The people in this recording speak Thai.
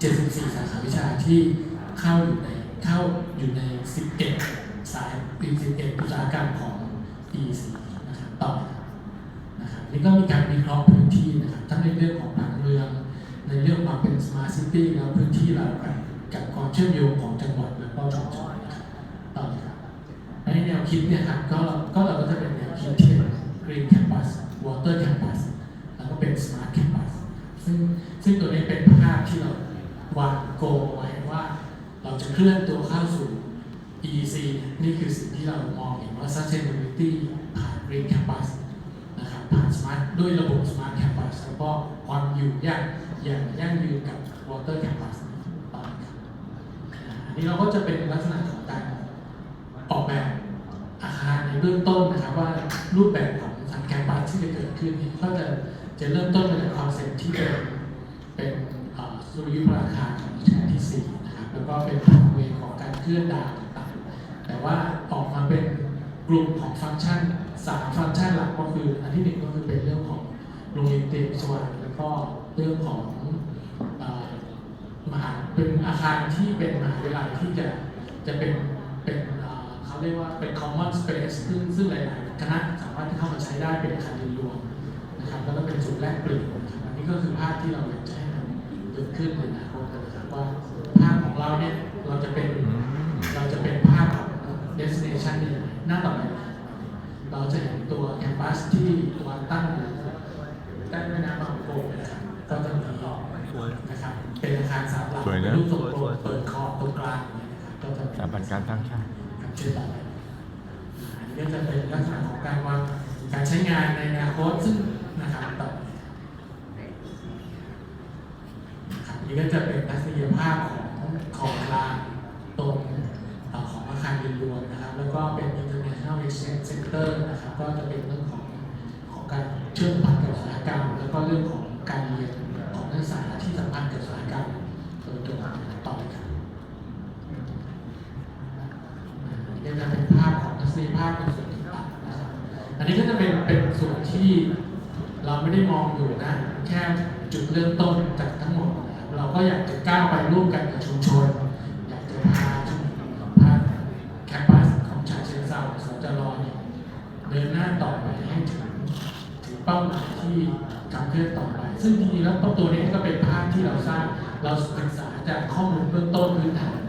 74 สาขาวิชาที่เข้าอยู่ในเข้าอยู่ใน 11 สายปี 11อุตสาหกรรมของ EC นะครับต่อนะครับนี่ก็มีการวิเคราะห์พื้นที่นะครับทั้งในเรื่องของผังเมือง ในเรื่องความเป็น smart city แล้วพื้นที่เรากับกับความเชื่อมโยงของจังหวัดแล้วก็ชุมชนนะครับต่อครับในแนวคิดเนี่ยครับก็ก็เราก็จะเป็นแนวคิดที่เป็น green campus water campus แล้วก็เป็น smart campus ซึ่งซึ่งตัวนี้เป็นภาพที่เรา วางโกไว้ว่า เราจะเคลื่อนตัวเข้าสู่ EEC นี่คือสิ่งที่เรามองเห็นว่า sustainability ผ่าน green campus นะครับผ่าน smart ด้วยระบบ smart campus แล้วก็ความอยู่ยั่งอย่างยั่งยืนกับ water campus ต่อครับอันนี้เราก็จะเป็นลักษณะของการออกแบบอาคารในเบื้องต้นนะครับว่ารูปแบบของสันแคมปัสที่จะเกิดขึ้นนี่ยก็จะจะเริ่มต้นมาจากคอนเซ็ปต์ที่เป็นเป็น สุริยุปราคาของชาที่สี่นะครับแล้วก็เป็นผ่านเวของการเคลื่อนดาวต่างๆแต่ว่าออกมาเป็นกลุ่มของฟังก์ชันสามฟังก์ชันหลักก็คือ อันที่หนึ่งก็คือเป็นเรื่องของโรงเรียนเตรียมสวรรค์แล้วก็เรื่องของมหาเป็นอาคารที่เป็นมหาวิทยาลัยที่จะจะเป็นเป็นเขาเรียกว่าเป็น common space ซึ่งซึ่งหลายๆคณะสามารถที่เข้ามาใช้ได้เป็นอาคารเรียนรวมนะครับแล้วก็เป็นศูนย์แลกเปลี่ยนอันนี้ก็คือภาพที่เราอยากจะให้มันเกิด ขึ้นในอนาคตนะครับว่าภาพของเราเนี่ยเราจะเป็นเราจะเป็นภาพของ destination นี่หน้าต่อไปเราจะเห็นตัวแคมปัสที่วางตั้งอยู่ใต้แม่น้ำบางโพนะครับก็จะมีสวยนะครับเป็นอาคารสามหลังสวยนะรูปทรงโปร่งเปิดขอบตรงกลางอย่างเงี้ยนะครับก็จะสถาบันการตั้งชาติครับเชื่อต่อไปอันนี้ก็จะเป็นลักษณะของการวางการใช้งานในอนาคตซึ่งนะครับต่อครับ นี่ก็จะเป็นทัศนียภาพของของกลางตรงต่อของอาคารเรียนรวมนะครับ แล้วก็เป็น international exchange center นะครับก็จะเป็นเรื่องของของการเชื่อมพันกับอุตสาหกรรมแล้วก็เรื่องของการเรียนของนักศึกษาที่สัมพันธ์กับอุตสาหกรรมโดยตรงต่อไปครับอันนี้ก็จะเป็นภาพของทัศนียภาพในส่วนต่างๆนะครับอันนี้ก็จะเป็นเป็นส่วนที่เราไม่ได้มองอยู่นะ แค่จุดเริ่มต้นจากทั้งหมดนะ เราก็อยากจะก้าวไปร่วมกันกับชุมชน อยากจะพาชุมพาแคมปัสของชาเชิงเซาสจรเนี่ยเดินหน้าต่อไปให้ถึงถึงเป้าหมายที่ขับเคลื่อนต่อไป ซึ่งจริงๆแล้วตัวนี้ก็เป็นภาพที่เราสร้างเราศึกษาจากข้อมูลเบื้องต้นพื้นฐาน